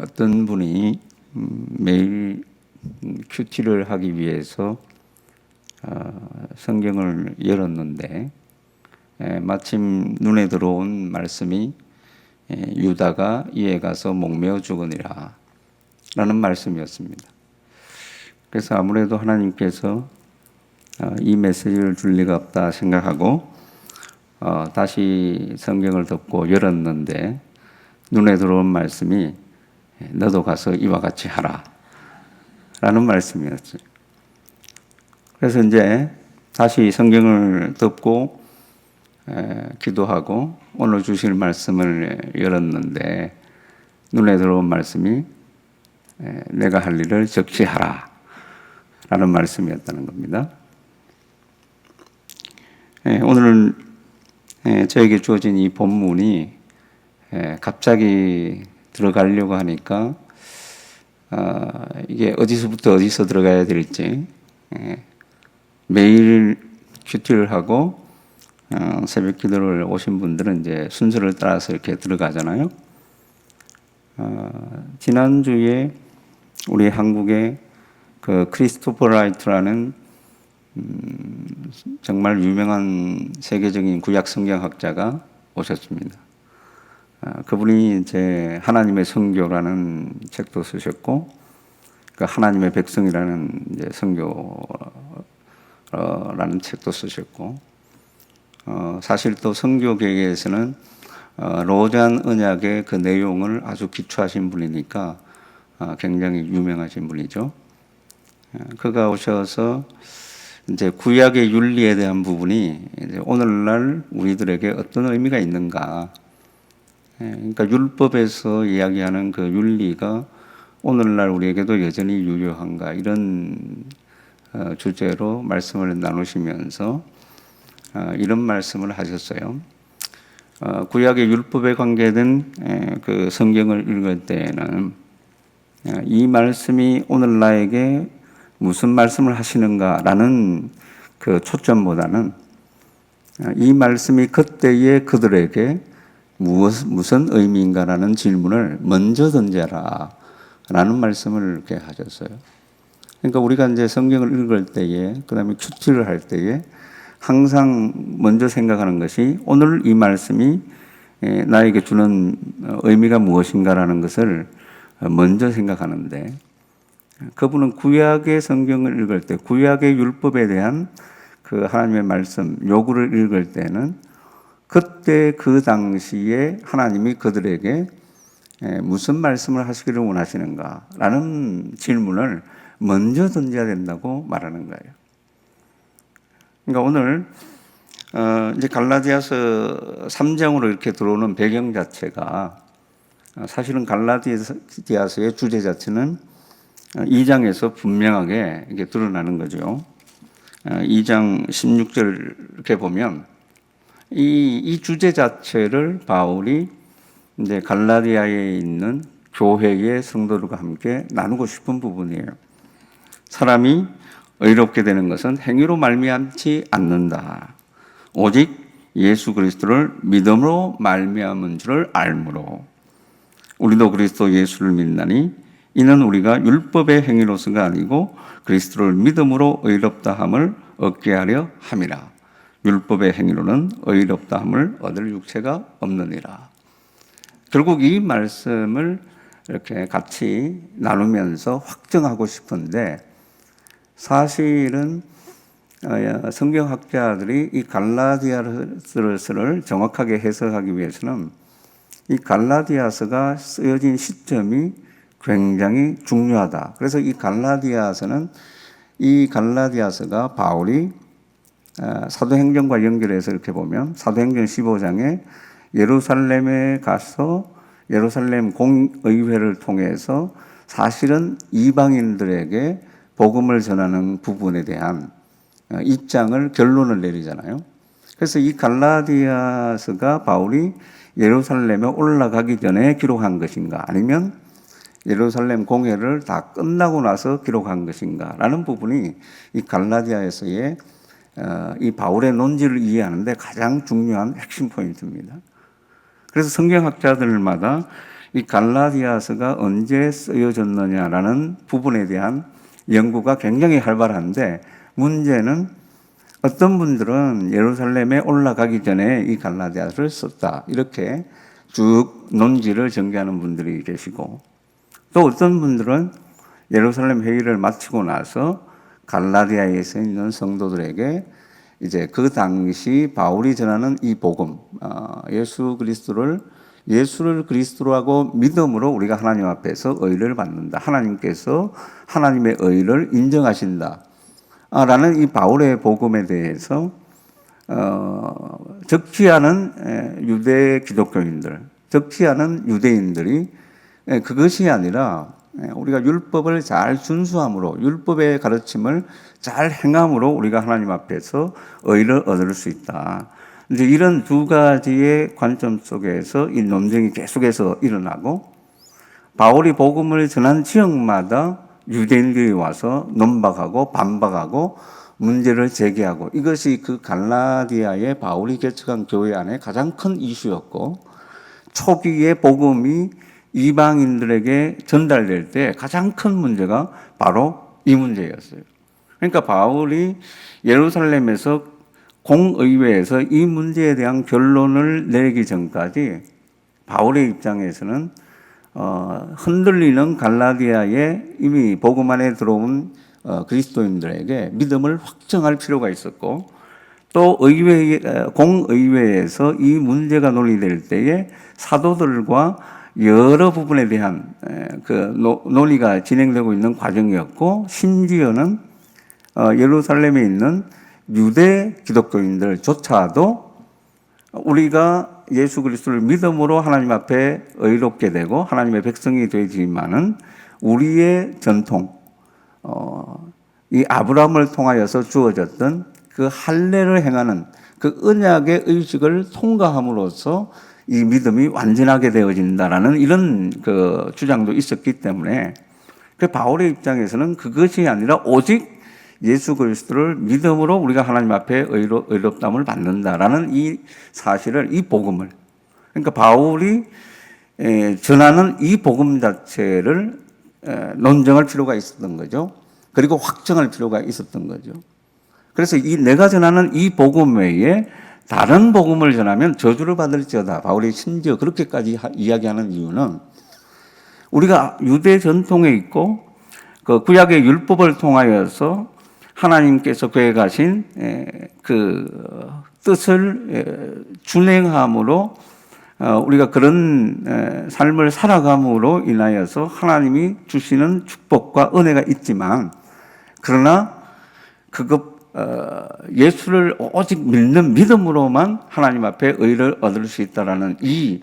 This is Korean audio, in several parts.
어떤 분이 음, 매일 큐티를 하기 위해서 어, 성경을 열었는데 에, 마침 눈에 들어온 말씀이 에, 유다가 이에 가서 목매어 죽으니라 라는 말씀이었습니다. 그래서 아무래도 하나님께서 어, 이 메시지를 줄 리가 없다 생각하고 어, 다시 성경을 덮고 열었는데 눈에 들어온 말씀이 너도 가서 이와 같이 하라 라는 말씀이었어요. 그래서 이제 다시 성경을 덮고 에, 기도하고 오늘 주실 말씀을 열었는데 눈에 들어온 말씀이 에, 내가 할 일을 적시하라 라는 말씀이었다는 겁니다. 에, 오늘은 에, 저에게 주어진 이 본문이 에, 갑자기 들어가려고 하니까 어, 이게 어디서부터 어디서 들어가야 될지 에, 매일 큐티를 하고 어, 새벽 기도를 오신 분들은 이제 순서를 따라서 이렇게 들어가잖아요. 어, 지난주에 우리 한국의 그 크리스토퍼 라이트라는 음, 정말 유명한 세계적인 구약 성경학자가 오셨습니다. 아, 그분이 이제 하나님의 성교라는 책도 쓰셨고, 그 하나님의 백성이라는 이제 성교라는 책도 쓰셨고, 어, 사실 또 성교계에서는 어, 로잔 언약의 그 내용을 아주 기초하신 분이니까 어, 굉장히 유명하신 분이죠. 어, 그가 오셔서 이제 구약의 윤리에 대한 부분이 오늘날 우리들에게 어떤 의미가 있는가. 예, 그러니까 율법에서 이야기하는 그 윤리가 오늘날 우리에게도 여전히 유효한가 이런 어, 주제로 말씀을 나누시면서 어, 이런 말씀을 하셨어요. 어, 구약의 율법에 관계된 에, 그 성경을 읽을 때에는 에, 이 말씀이 오늘 나에게 무슨 말씀을 하시는가라는 그 초점보다는 어, 이 말씀이 그때의 그들에게 무엇, 무슨 의미인가라는 질문을 먼저 던져라. 라는 말씀을 이렇게 하셨어요. 그러니까 우리가 이제 성경을 읽을 때에, 그 다음에 큐티를 할 때에 항상 먼저 생각하는 것이 오늘 이 말씀이 에, 나에게 주는 어, 의미가 무엇인가라는 것을 먼저 생각하는데 그분은 구약의 성경을 읽을 때 구약의 율법에 대한 그 하나님의 말씀 요구를 읽을 때는 그때 그 당시에 하나님이 그들에게 무슨 말씀을 하시기를 원하시는가라는 질문을 먼저 던져야 된다고 말하는 거예요. 그러니까 오늘 어 이제 갈라디아서 3장으로 이렇게 들어오는 배경 자체가 사실은 갈라디아서의 주제 자체는 2장에서 분명하게 이게 드러나는 거죠. 2장 16절 이렇게 보면 이, 이 주제 자체를 바울이 이제 갈라디아에 있는 교회의 성도들과 함께 나누고 싶은 부분이에요. 사람이 의롭게 되는 것은 행위로 말미암지 않는다. 오직 예수 그리스도를 믿음으로 말미암은 줄을 알므로 우리도 그리스도 예수를 믿나니 이는 우리가 율법의 행위로서가 아니고 그리스도를 믿음으로 의롭다 함을 얻게 하려 함이라. 율법의 행위로는 의롭다함을 얻을 육체가 없느니라. 결국 이 말씀을 이렇게 같이 나누면서 확정하고 싶은데 사실은 어, 성경학자들이 이 갈라디아서를 정확하게 해석하기 위해서는 이 갈라디아서가 쓰여진 시점이 굉장히 중요하다. 그래서 이 갈라디아서는 이 갈라디아서가 바울이 어, 사도행전과 연결해서 이렇게 보면 사도행전 15장에 예루살렘에 가서 예루살렘 공의회를 통해서 사실은 이방인들에게 복음을 전하는 부분에 대한 어, 입장을 결론을 내리잖아요. 그래서 이 갈라디아서가 바울이 예루살렘에 올라가기 전에 기록한 것인가 아니면 예루살렘 공회를 다 끝나고 나서 기록한 것인가라는 부분이 이 갈라디아에서의 어, 이 바울의 논지를 이해하는데 가장 중요한 핵심 포인트입니다. 그래서 성경학자들마다 이 갈라디아서가 언제 쓰여졌느냐라는 부분에 대한 연구가 굉장히 활발한데 문제는 어떤 분들은 예루살렘에 올라가기 전에 이 갈라디아서를 썼다 이렇게 쭉 논지를 전개하는 분들이 계시고 또 어떤 분들은 예루살렘 회의를 마치고 나서 갈라디아에서 있는 성도들에게 이제 그 당시 바울이 전하는 이 복음, 어, 예수 그리스도를 예수를 그리스도라고 믿음으로 우리가 하나님 앞에서 의를 받는다. 하나님께서 하나님의 의를 인정하신다. 아, 라는 이 바울의 복음에 대해서 어, 적지 않은 에, 유대 기독교인들, 적지 않은 유대인들이 에, 그것이 아니라 에, 우리가 율법을 잘 준수함으로 율법의 가르침을 잘 행함으로 우리가 하나님 앞에서 의를 얻을 수 있다. 이제 이런 두 가지의 관점 속에서 이 논쟁이 계속해서 일어나고 바울이 복음을 전한 지역마다 유대인들이 와서 논박하고 반박하고 문제를 제기하고 이것이 그 갈라디아의 바울이 개척한 교회 안에 가장 큰 이슈였고 초기에 복음이 이방인들에게 전달될 때 가장 큰 문제가 바로 이 문제였어요. 그러니까 바울이 예루살렘에서 공의회에서 이 문제에 대한 결론을 내기 전까지 바울의 입장에서는 어, 흔들리는 갈라디아에 이미 복음 안에 들어온 어, 그리스도인들에게 믿음을 확정할 필요가 있었고 또 의회 공의회에서 이 문제가 논의될 때에 사도들과 여러 부분에 대한 에, 그 노, 논의가 진행되고 있는 과정이었고 심지어는 어, 예루살렘에 있는 유대 기독교인들조차도 우리가 예수 그리스도를 믿음으로 하나님 앞에 의롭게 되고 하나님의 백성이 되지만은 우리의 전통, 어, 이 아브라함을 통하여서 주어졌던 그 할례를 행하는 그 언약의 의식을 통과함으로써 이 믿음이 완전하게 되어진다라는 이런 그 주장도 있었기 때문에 그 바울의 입장에서는 그것이 아니라 오직 예수 그리스도를 믿음으로 우리가 하나님 앞에 의로, 의롭담을 받는다라는 이 사실을 이 복음을 그러니까 바울이 에, 전하는 이 복음 자체를 에, 논정할 필요가 있었던 거죠. 그리고 확정할 필요가 있었던 거죠. 그래서 이 내가 전하는 이 복음 외에 다른 복음을 전하면 저주를 받을지어다. 바울이 심지어 그렇게까지 하, 이야기하는 이유는 우리가 유대 전통에 있고 그 구약의 율법을 통하여서 하나님께서 계획하신 그 뜻을 준행함으로 어, 우리가 그런 삶을 살아감으로 인하여서 하나님이 주시는 축복과 은혜가 있지만 그러나 그것 어, 예수를 오직 믿는 믿음으로만 하나님 앞에 의를 얻을 수 있다라는 이,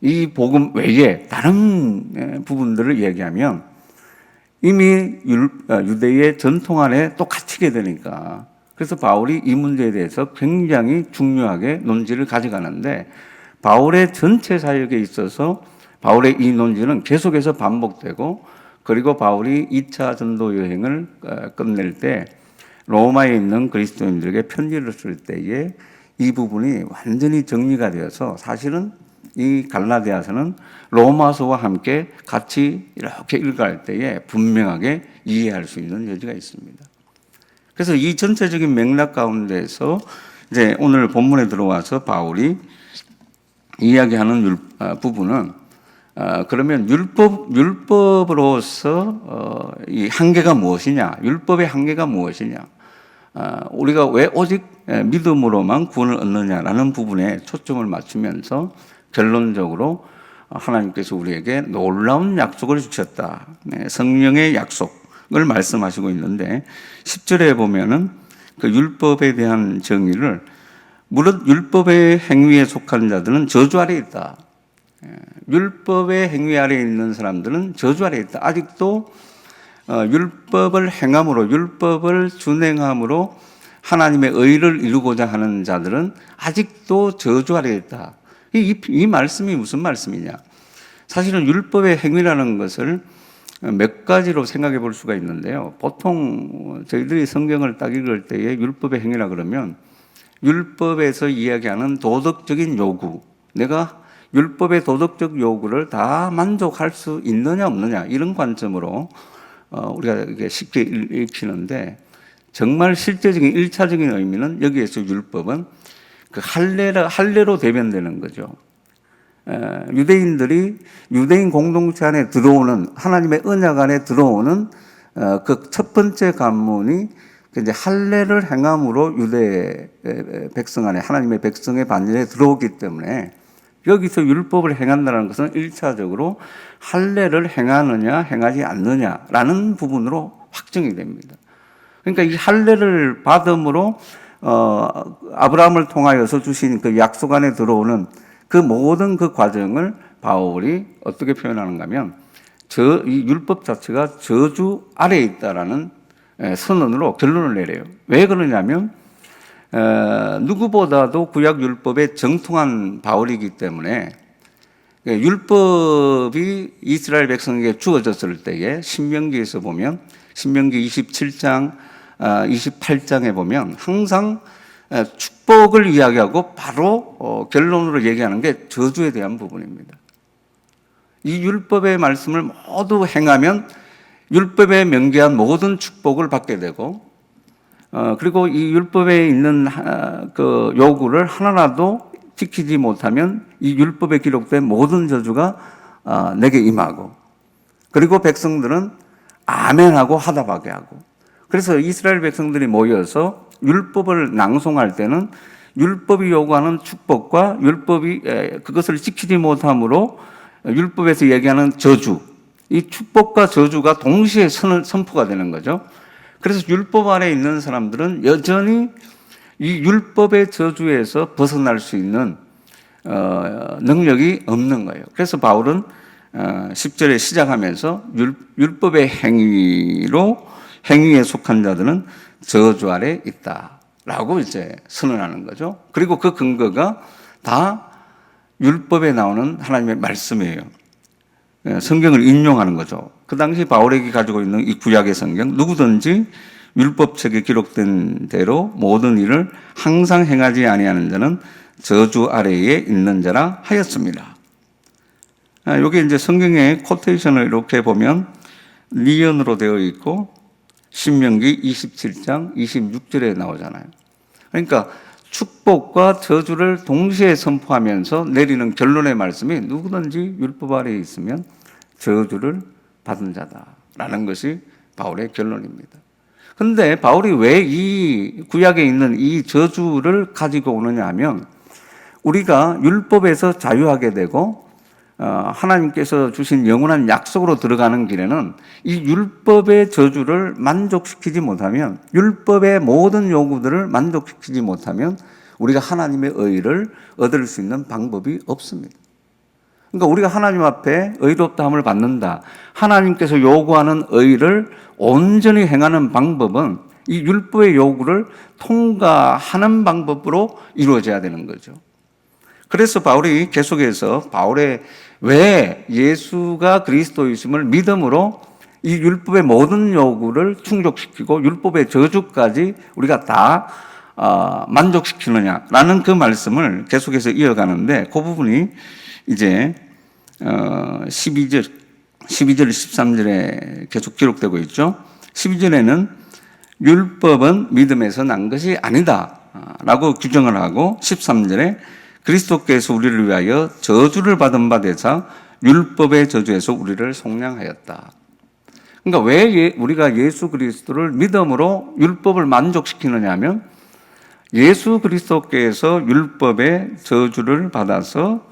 이 복음 외에 다른 부분들을 얘기하면 이미 어, 유대의 전통 안에 또 갇히게 되니까 그래서 바울이 이 문제에 대해서 굉장히 중요하게 논지를 가져가는데 바울의 전체 사역에 있어서 바울의 이 논지는 계속해서 반복되고 그리고 바울이 2차 전도 여행을 어, 끝낼 때 로마에 있는 그리스도인들에게 편지를 쓸 때에 이 부분이 완전히 정리가 되어서 사실은 이 갈라디아서는 로마서와 함께 같이 이렇게 읽어갈 때에 분명하게 이해할 수 있는 여지가 있습니다. 그래서 이 전체적인 맥락 가운데서 이제 오늘 본문에 들어와서 바울이 이야기하는 율, 아, 부분은 어, 그러면 율법 율법으로서 어, 이 한계가 무엇이냐? 율법의 한계가 무엇이냐? 어, 우리가 왜 오직 믿음으로만 구원을 얻느냐라는 부분에 초점을 맞추면서 결론적으로 하나님께서 우리에게 놀라운 약속을 주셨다. 네, 성령의 약속을 말씀하시고 있는데 10절에 보면은 그 율법에 대한 정의를 무릇 율법의 행위에 속한 자들은 저주 아래 있다. 예, 율법의 행위 아래 있는 사람들은 저주 아래 있다. 아직도 어, 율법을 행함으로 율법을 준행함으로 하나님의 의를 이루고자 하는 자들은 아직도 저주 아래 있다. 이, 이 말씀이 무슨 말씀이냐? 사실은 율법의 행위라는 것을 몇 가지로 생각해 볼 수가 있는데요. 보통 저희들이 성경을 딱 읽을 때에 율법의 행위라 그러면 율법에서 이야기하는 도덕적인 요구, 내가 율법의 도덕적 요구를 다 만족할 수 있느냐 없느냐 이런 관점으로 어, 우리가 이게 쉽게 읽- 읽히는데 정말 실제적인 일차적인 의미는 여기에서 율법은 그 할례라 할례로 대변되는 거죠. 에, 유대인들이 유대인 공동체 안에 들어오는 하나님의 언약 안에 들어오는 어, 그첫 번째 관문이 그 이제 할례를 행함으로 유대 백성 안에 하나님의 백성의 반열에 들어오기 때문에 여기서 율법을 행한다는 것은 일차적으로 할례를 행하느냐 행하지 않느냐라는 부분으로 확정이 됩니다. 그러니까 이 할례를 받음으로 어, 아브라함을 통하여서 주신 그 약속 안에 들어오는 그 모든 그 과정을 바울이 어떻게 표현하는가 하면 저, 이 율법 자체가 저주 아래에 있다라는 에, 선언으로 결론을 내려요. 왜 그러냐면 어, 누구보다도 구약 율법에 정통한 바울이기 때문에 예, 율법이 이스라엘 백성에게 주어졌을 때에 신명기에서 보면 신명기 27장, 28장에 보면 항상 에, 축복을 이야기하고 바로 어, 결론으로 얘기하는 게 저주에 대한 부분입니다. 이 율법의 말씀을 모두 행하면 율법에 명기한 모든 축복을 받게 되고 어, 그리고 이 율법에 있는 하, 그 요구를 하나라도 지키지 못하면 이 율법에 기록된 모든 저주가 어, 내게 임하고 그리고 백성들은 아멘하고 하답하게 하고 그래서 이스라엘 백성들이 모여서 율법을 낭송할 때는 율법이 요구하는 축복과 율법이 에, 그것을 지키지 못함으로 율법에서 얘기하는 저주 이 축복과 저주가 동시에 선, 선포가 되는 거죠. 그래서 율법 안에 있는 사람들은 여전히 이 율법의 저주에서 벗어날 수 있는 어, 능력이 없는 거예요. 그래서 바울은 어, 10절에 시작하면서 율, 율법의 행위로 행위에 속한 자들은 저주 아래 있다라고 이제 선언하는 거죠. 그리고 그 근거가 다 율법에 나오는 하나님의 말씀이에요. 예, 성경을 인용하는 거죠. 그 당시 바울에게 가지고 있는 이 구약의 성경 누구든지 율법책에 기록된 대로 모든 일을 항상 행하지 아니하는 자는 저주 아래에 있는 자라 하였습니다. 아, 여기 이제 성경의 코테이션을 이렇게 보면 리언으로 되어 있고 신명기 27장 26절에 나오잖아요. 그러니까 축복과 저주를 동시에 선포하면서 내리는 결론의 말씀이 누구든지 율법 아래에 있으면 저주를 받은 자다라는 것이 바울의 결론입니다. 근데 바울이 왜 이 구약에 있는 이 저주를 가지고 오느냐 하면 우리가 율법에서 자유하게 되고 어, 하나님께서 주신 영원한 약속으로 들어가는 길에는 이 율법의 저주를 만족시키지 못하면 율법의 모든 요구들을 만족시키지 못하면 우리가 하나님의 의를 얻을 수 있는 방법이 없습니다. 그러니까 우리가 하나님 앞에 의롭다함을 받는다. 하나님께서 요구하는 의를 온전히 행하는 방법은 이 율법의 요구를 통과하는 방법으로 이루어져야 되는 거죠. 그래서 바울이 계속해서 바울의 왜 예수가 그리스도이심을 믿음으로 이 율법의 모든 요구를 충족시키고 율법의 저주까지 우리가 다 어, 만족시키느냐라는 그 말씀을 계속해서 이어가는데 그 부분이 이제 어, 12절 12절 13절에 계속 기록되고 있죠. 12절에는 율법은 믿음에서 난 것이 아니다 라고 규정을 하고 13절에 그리스도께서 우리를 위하여 저주를 받은 바 되사 율법의 저주에서 우리를 속량하였다. 그러니까 왜 예- 우리가 예수 그리스도를 믿음으로 율법을 만족시키느냐 하면 예수 그리스도께서 율법의 저주를 받아서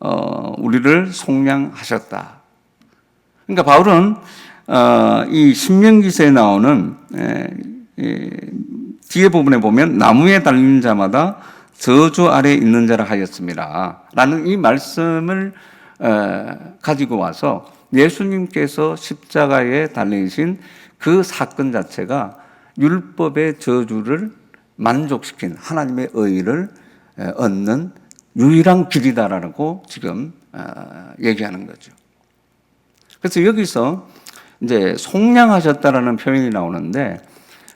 어, 우리를 속량하셨다. 그러니까 바울은 어, 이 신명기서에 나오는 에, 이, 뒤에 부분에 보면 나무에 달린 자마다 저주 아래 있는 자라 하였습니다. 라는 이 말씀을 에, 가지고 와서 예수님께서 십자가에 달리신 그 사건 자체가 율법의 저주를 만족시킨 하나님의 의를 에, 얻는 유일한 길이다라고 지금 어, 얘기하는 거죠. 그래서 여기서 이제 속량하셨다라는 표현이 나오는데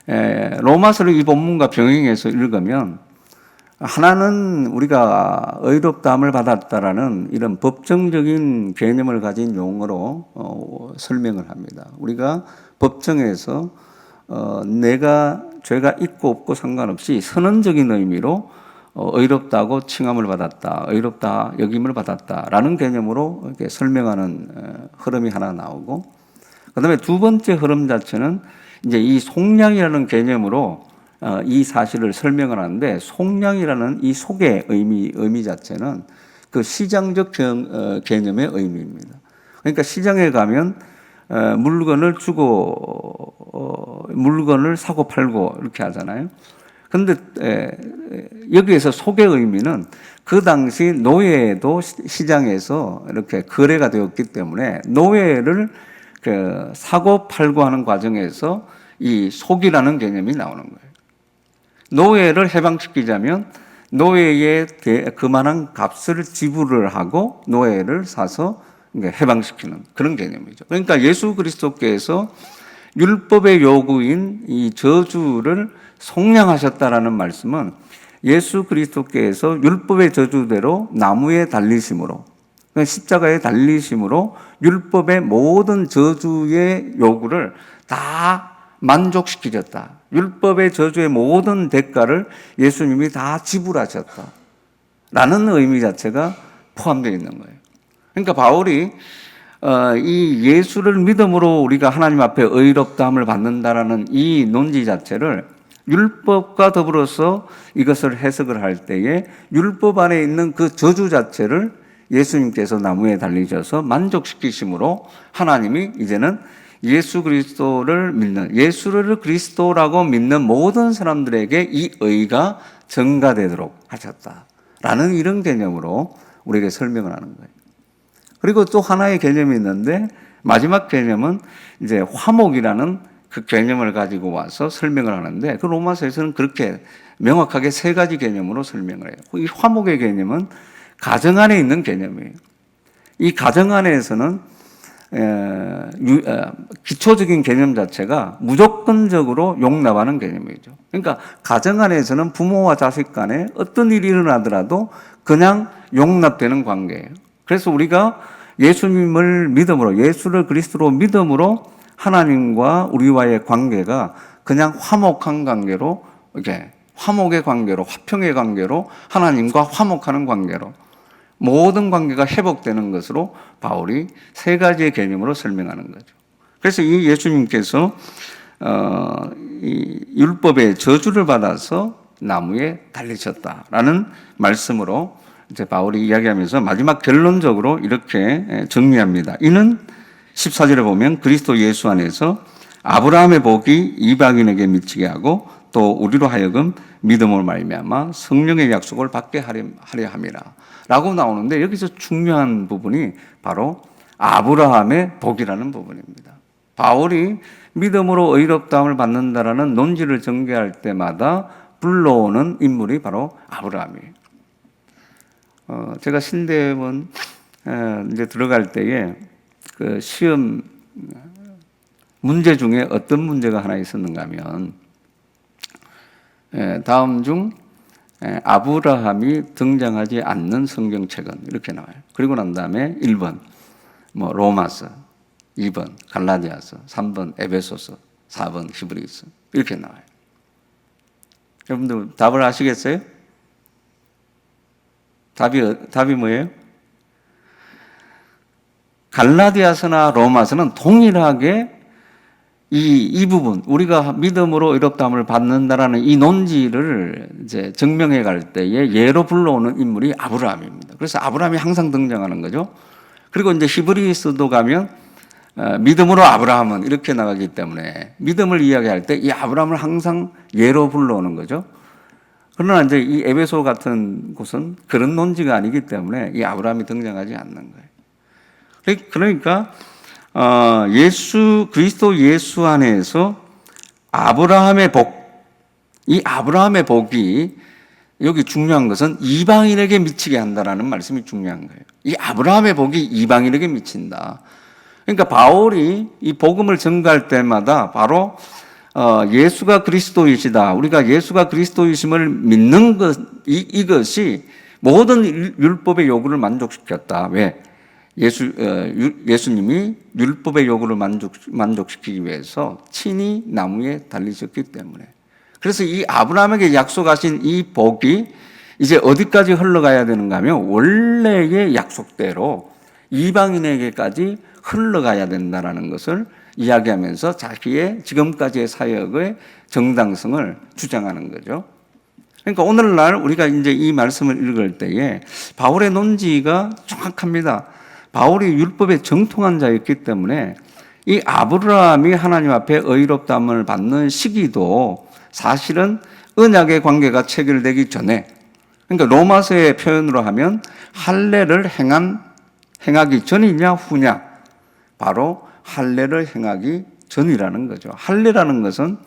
에, 로마서를 이 본문과 병행해서 읽으면 하나는 우리가 의롭다함을 받았다라는 이런 법정적인 개념을 가진 용어로 어, 설명을 합니다. 우리가 법정에서 어, 내가 죄가 있고 없고 상관없이 선언적인 의미로 어, 의롭다고 칭함을 받았다, 의롭다 여김을 받았다라는 개념으로 이렇게 설명하는 어, 흐름이 하나 나오고, 그다음에 두 번째 흐름 자체는 이제 이 속량이라는 개념으로 어, 이 사실을 설명을 하는데 속량이라는 이 속의 의미 의미 자체는 그 시장적 경- 어, 개념의 의미입니다. 그러니까 시장에 가면 어, 물건을 주고 어, 물건을 사고 팔고 이렇게 하잖아요. 근데 여기에서 속의 의미는 그 당시 노예도 시- 시장에서 이렇게 거래가 되었기 때문에 노예를 그 사고 팔고 하는 과정에서 이 속이라는 개념이 나오는 거예요. 노예를 해방시키자면 노예에 대- 그만한 값을 지불을 하고 노예를 사서 해방시키는 그런 개념이죠. 그러니까 예수 그리스도께서 율법의 요구인 이 저주를 속량하셨다라는 말씀은 예수 그리스도께서 율법의 저주대로 나무에 달리심으로 그러니까 십자가에 달리심으로 율법의 모든 저주의 요구를 다 만족시키셨다. 율법의 저주의 모든 대가를 예수님이 다 지불하셨다. 라는 의미 자체가 포함되어 있는 거예요. 그러니까 바울이 어, 이 예수를 믿음으로 우리가 하나님 앞에 의롭다함을 받는다라는 이 논지 자체를 율법과 더불어서 이것을 해석을 할 때에 율법 안에 있는 그 저주 자체를 예수님께서 나무에 달리셔서 만족시키심으로 하나님이 이제는 예수 그리스도를 믿는 예수를 그리스도라고 믿는 모든 사람들에게 이 의가 증가되도록 하셨다라는 이런 개념으로 우리에게 설명을 하는 거예요. 그리고 또 하나의 개념이 있는데 마지막 개념은 이제 화목이라는 그 개념을 가지고 와서 설명을 하는데 그 로마서에서는 그렇게 명확하게 세 가지 개념으로 설명을 해요. 이 화목의 개념은 가정 안에 있는 개념이에요. 이 가정 안에서는 기초적인 개념 자체가 무조건적으로 용납하는 개념이죠. 그러니까 가정 안에서는 부모와 자식 간에 어떤 일이 일어나더라도 그냥 용납되는 관계예요. 그래서 우리가 예수님을 믿음으로 예수를 그리스도로 믿음으로 하나님과 우리와의 관계가 그냥 화목한 관계로 이렇게 화목의 관계로 화평의 관계로 하나님과 화목하는 관계로 모든 관계가 회복되는 것으로 바울이 세 가지의 개념으로 설명하는 거죠. 그래서 이 예수님께서 어, 이 율법의 저주를 받아서 나무에 달리셨다라는 말씀으로 이제 바울이 이야기하면서 마지막 결론적으로 이렇게 정리합니다. 이는 14절에 보면 그리스도 예수 안에서 아브라함의 복이 이방인에게 미치게 하고 또 우리로 하여금 믿음으로 말미암아 성령의 약속을 받게 하려 함이라. 라고 나오는데 여기서 중요한 부분이 바로 아브라함의 복이라는 부분입니다. 바울이 믿음으로 의롭다함을 받는다라는 논지를 전개할 때마다 불러오는 인물이 바로 아브라함이에요. 어, 제가 신대원 에, 이제 들어갈 때에 그 시험 문제 중에 어떤 문제가 하나 있었는가 하면 에, 다음 중 에, 아브라함이 등장하지 않는 성경책은 이렇게 나와요. 그리고 난 다음에 1번 뭐 로마서, 2번 갈라디아서, 3번 에베소서, 4번 히브리서 이렇게 나와요. 여러분들 답을 아시겠어요? 답이 어- 답이 뭐예요? 갈라디아서나 로마서는 동일하게 이, 이 부분, 우리가 믿음으로 의롭다함을 받는다라는 이 논지를 이제 증명해 갈 때에 예로 불러오는 인물이 아브라함입니다. 그래서 아브라함이 항상 등장하는 거죠. 그리고 이제 히브리서도 가면 어, 믿음으로 아브라함은 이렇게 나가기 때문에 믿음을 이야기할 때 이 아브라함을 항상 예로 불러오는 거죠. 그러나 이제 이 에베소 같은 곳은 그런 논지가 아니기 때문에 이 아브라함이 등장하지 않는 거예요. 그러니까 어, 예수 그리스도 예수 안에서 아브라함의 복, 이 아브라함의 복이 여기 중요한 것은 이방인에게 미치게 한다라는 말씀이 중요한 거예요. 이 아브라함의 복이 이방인에게 미친다. 그러니까 바울이 이 복음을 전가할 때마다 바로 어, 예수가 그리스도이시다. 우리가 예수가 그리스도이심을 믿는 것 이, 이것이 모든 율- 율법의 요구를 만족시켰다. 왜? 예수 어, 유- 예수님이 율법의 요구를 만족 만족시키기 위해서 친히 나무에 달리셨기 때문에. 그래서 이 아브라함에게 약속하신 이 복이 이제 어디까지 흘러가야 되는가 하면 원래의 약속대로 이방인에게까지 흘러가야 된다라는 것을 이야기하면서 자기의 지금까지의 사역의 정당성을 주장하는 거죠. 그러니까 오늘날 우리가 이제 이 말씀을 읽을 때에 바울의 논지가 정확합니다. 바울이 율법에 정통한 자였기 때문에 이 아브라함이 하나님 앞에 의롭담을 받는 시기도 사실은 언약의 관계가 체결되기 전에 그러니까 로마서의 표현으로 하면 할례를 행한 행하기 전이냐 후냐 바로 할례를 행하기 전이라는 거죠. 할례라는 것은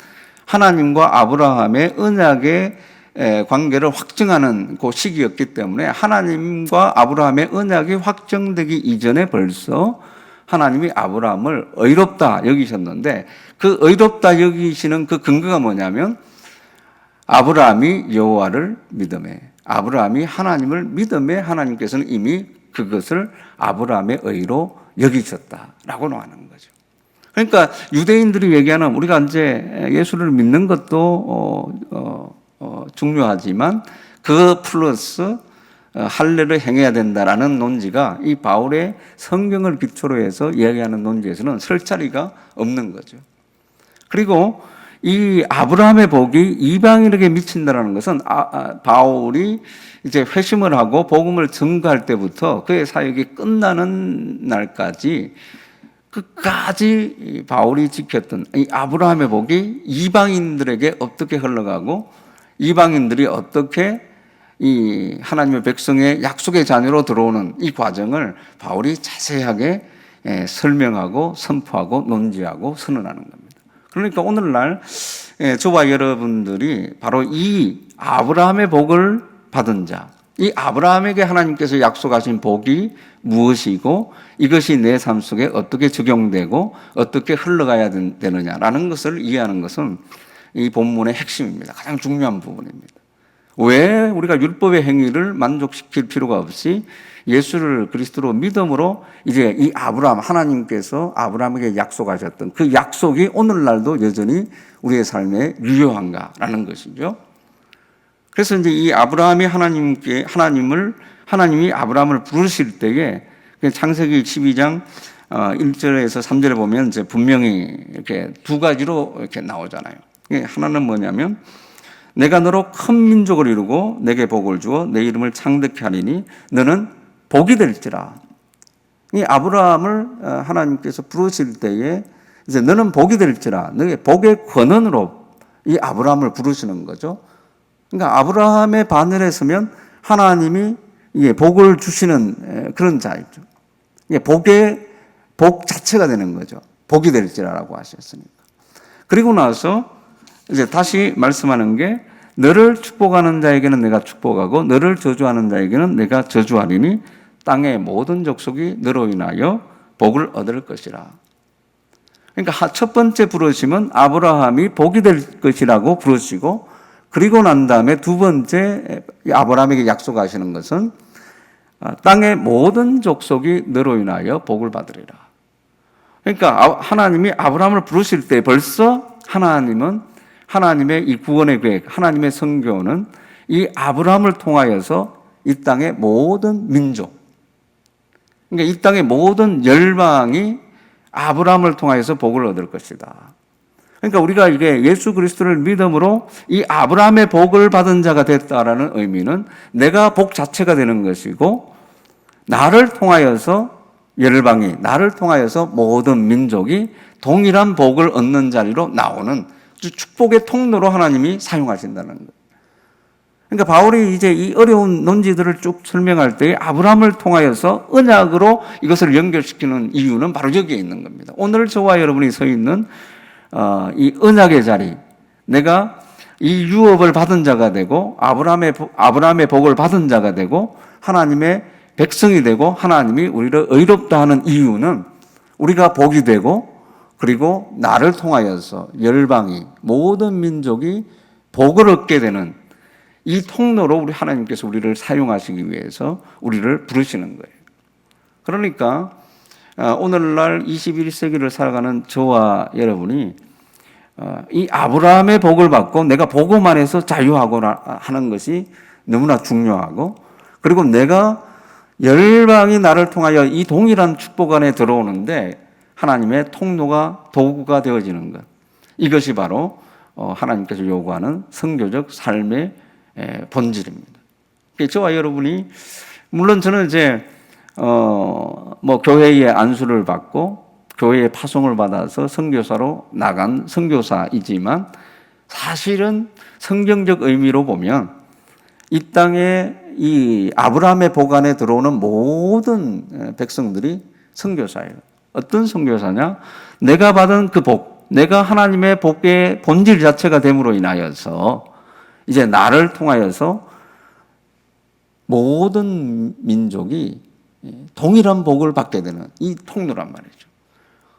하나님과 아브라함의 언약의 에, 관계를 확증하는 그 시기였기 때문에 하나님과 아브라함의 언약이 확정되기 이전에 벌써 하나님이 아브라함을 의롭다 여기셨는데 그 의롭다 여기시는 그 근거가 뭐냐면 아브라함이 여호와를 믿음에 아브라함이 하나님을 믿음에 하나님께서는 이미 그것을 아브라함의 의로 여기셨다라고 하는 거죠. 그러니까 유대인들이 얘기하는 우리가 이제 예수를 믿는 것도 어, 어, 어, 중요하지만 그 플러스 어, 할례를 행해야 된다라는 논지가 이 바울의 성경을 기초로 해서 이야기하는 논지에서는 설 자리가 없는 거죠. 그리고 이 아브라함의 복이 이방인에게 미친다라는 것은 아, 아, 바울이 이제 회심을 하고 복음을 증거할 때부터 그의 사역이 끝나는 날까지 끝까지 이 바울이 지켰던 이 아브라함의 복이 이방인들에게 어떻게 흘러가고 이방인들이 어떻게 이 하나님의 백성의 약속의 자녀로 들어오는 이 과정을 바울이 자세하게 예, 설명하고 선포하고 논지하고 선언하는 겁니다. 그러니까 오늘날 예, 저와 여러분들이 바로 이 아브라함의 복을 받은 자, 이 아브라함에게 하나님께서 약속하신 복이 무엇이고 이것이 내 삶 속에 어떻게 적용되고 어떻게 흘러가야 된- 되느냐라는 것을 이해하는 것은 이 본문의 핵심입니다. 가장 중요한 부분입니다. 왜 우리가 율법의 행위를 만족시킬 필요가 없이 예수를 그리스도로 믿음으로 이제 이 아브라함 하나님께서 아브라함에게 약속하셨던 그 약속이 오늘날도 여전히 우리의 삶에 유효한가라는 것이죠. 그래서 이제 이 아브라함이 하나님께 하나님을 하나님이 아브라함을 부르실 때에 그 창세기 12장 1절에서 3절에 보면 이제 분명히 이렇게 두 가지로 이렇게 나오잖아요. 이게 하나는 뭐냐면 내가 너로 큰 민족을 이루고 내게 복을 주어 내 이름을 창득케 하리니 너는 복이 될지라. 이 아브라함을 어, 하나님께서 부르실 때에 이제 너는 복이 될지라. 너의 복의 권한으로 이 아브라함을 부르시는 거죠. 그러니까 아브라함의 바늘에 서면 하나님이 이게 복을 주시는 에, 그런 자이죠. 이게 복의 복 자체가 되는 거죠. 복이 될지라라고 하셨으니까. 그리고 나서 이제 다시 말씀하는 게 너를 축복하는 자에게는 내가 축복하고 너를 저주하는 자에게는 내가 저주하리니 땅의 모든 족속이 너로 인하여 복을 얻을 것이라. 그러니까 하- 첫 번째 부르심은 아브라함이 복이 될 것이라고 부르시고 그리고 난 다음에 두 번째 아브라함에게 약속하시는 것은 아, 땅의 모든 족속이 너로 인하여 복을 받으리라. 그러니까 아- 하나님이 아브라함을 부르실 때 벌써 하나님은 하나님의 이 구원의 계획, 하나님의 성교는 이 아브라함을 통하여서 이 땅의 모든 민족, 그러니까 이 땅의 모든 열방이 아브라함을 통하여서 복을 얻을 것이다. 그러니까 우리가 이게 예수 그리스도를 믿음으로 이 아브라함의 복을 받은 자가 됐다라는 의미는 내가 복 자체가 되는 것이고 나를 통하여서 열방이 나를 통하여서 모든 민족이 동일한 복을 얻는 자리로 나오는 축복의 통로로 하나님이 사용하신다는 거예요. 그러니까 바울이 이제 이 어려운 논지들을 쭉 설명할 때 아브라함을 통하여서 언약으로 이것을 연결시키는 이유는 바로 여기에 있는 겁니다. 오늘 저와 여러분이 서 있는 어, 이 언약의 자리, 내가 이 유업을 받은 자가 되고 아브라함의 복- 아브라함의 복을 받은 자가 되고 하나님의 백성이 되고 하나님이 우리를 의롭다 하는 이유는 우리가 복이 되고 그리고 나를 통하여서 열방이 모든 민족이 복을 얻게 되는 이 통로로 우리 하나님께서 우리를 사용하시기 위해서 우리를 부르시는 거예요. 그러니까 어, 오늘날 21세기를 살아가는 저와 여러분이 어, 이 아브라함의 복을 받고 내가 복음 안에서 자유하고 하는 것이 너무나 중요하고 그리고 내가 열방이 나를 통하여 이 동일한 축복 안에 들어오는데 하나님의 통로가 도구가 되어지는 것. 이것이 바로 어, 하나님께서 요구하는 성교적 삶의 본질입니다. 저와 여러분이 물론 저는 이제 어 뭐 교회의 안수를 받고 교회의 파송을 받아서 선교사로 나간 선교사이지만 사실은 성경적 의미로 보면 이 땅에 이 아브라함의 보관에 들어오는 모든 백성들이 선교사예요. 어떤 선교사냐? 내가 받은 그 복, 내가 하나님의 복의 본질 자체가 됨으로 인하여서 이제 나를 통하여서 모든 민족이 동일한 복을 받게 되는 이 통로란 말이죠.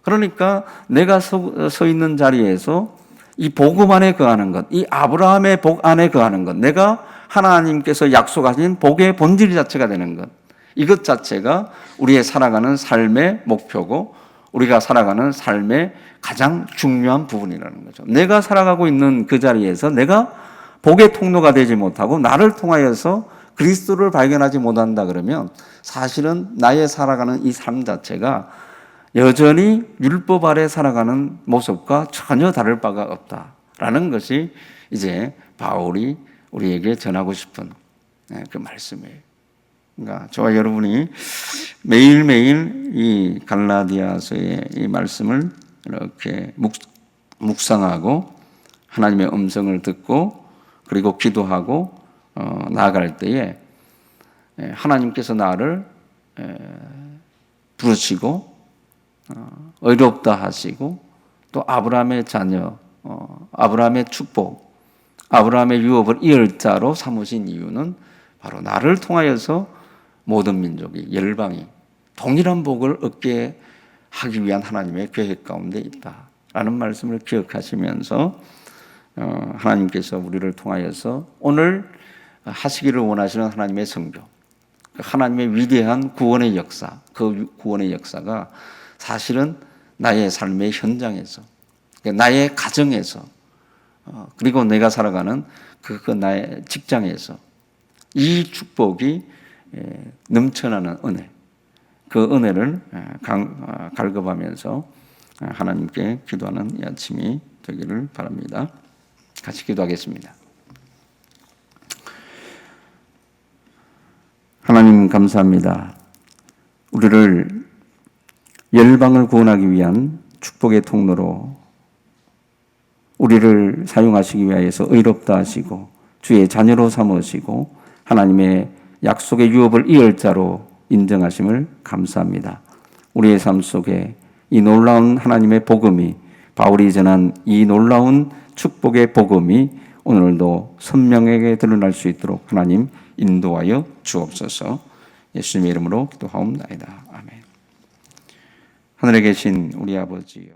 그러니까 내가 서, 서 있는 자리에서 이 복음 안에 거하는 것, 이 아브라함의 복 안에 거하는 것, 내가 하나님께서 약속하신 복의 본질 자체가 되는 것. 이것 자체가 우리의 살아가는 삶의 목표고 우리가 살아가는 삶의 가장 중요한 부분이라는 거죠. 내가 살아가고 있는 그 자리에서 내가 복의 통로가 되지 못하고 나를 통하여서 그리스도를 발견하지 못한다 그러면 사실은 나의 살아가는 이 삶 자체가 여전히 율법 아래 살아가는 모습과 전혀 다를 바가 없다라는 것이 이제 바울이 우리에게 전하고 싶은 네, 그 말씀이에요. 그러니까 저와 여러분이 매일매일 이 갈라디아서의 이 말씀을 이렇게 묵, 상하고 하나님의 음성을 듣고 그리고 기도하고 어, 나아갈 때에 하나님께서 나를 부르시고 어, 의롭다 하시고 또 아브라함의 자녀, 어, 아브라함의 축복, 아브라함의 유업을 이을 자로 삼으신 이유는 바로 나를 통하여서 모든 민족이 열방이 동일한 복을 얻게 하기 위한 하나님의 계획 가운데 있다라는 말씀을 기억하시면서 어, 하나님께서 우리를 통하여서 오늘 하시기를 원하시는 하나님의 성교, 하나님의 위대한 구원의 역사, 그 구원의 역사가 사실은 나의 삶의 현장에서, 나의 가정에서, 어, 그리고 내가 살아가는 그, 그 나의 직장에서 이 축복이 넘쳐나는 은혜, 그 은혜를 어, 갈급하면서 하나님께 기도하는 이 아침이 되기를 바랍니다. 같이 기도하겠습니다. 하나님 감사합니다. 우리를 열방을 구원하기 위한 축복의 통로로 우리를 사용하시기 위하여서 의롭다 하시고 주의 자녀로 삼으시고 하나님의 약속의 유업을 이을 자로 인정하심을 감사합니다. 우리의 삶 속에 이 놀라운 하나님의 복음이 바울이 전한 이 놀라운 축복의 복음이 오늘도 선명하게 드러날 수 있도록 하나님 인도하여 주옵소서. 예수님의 이름으로 기도하옵나이다. 아멘. 하늘에 계신 우리 아버지요.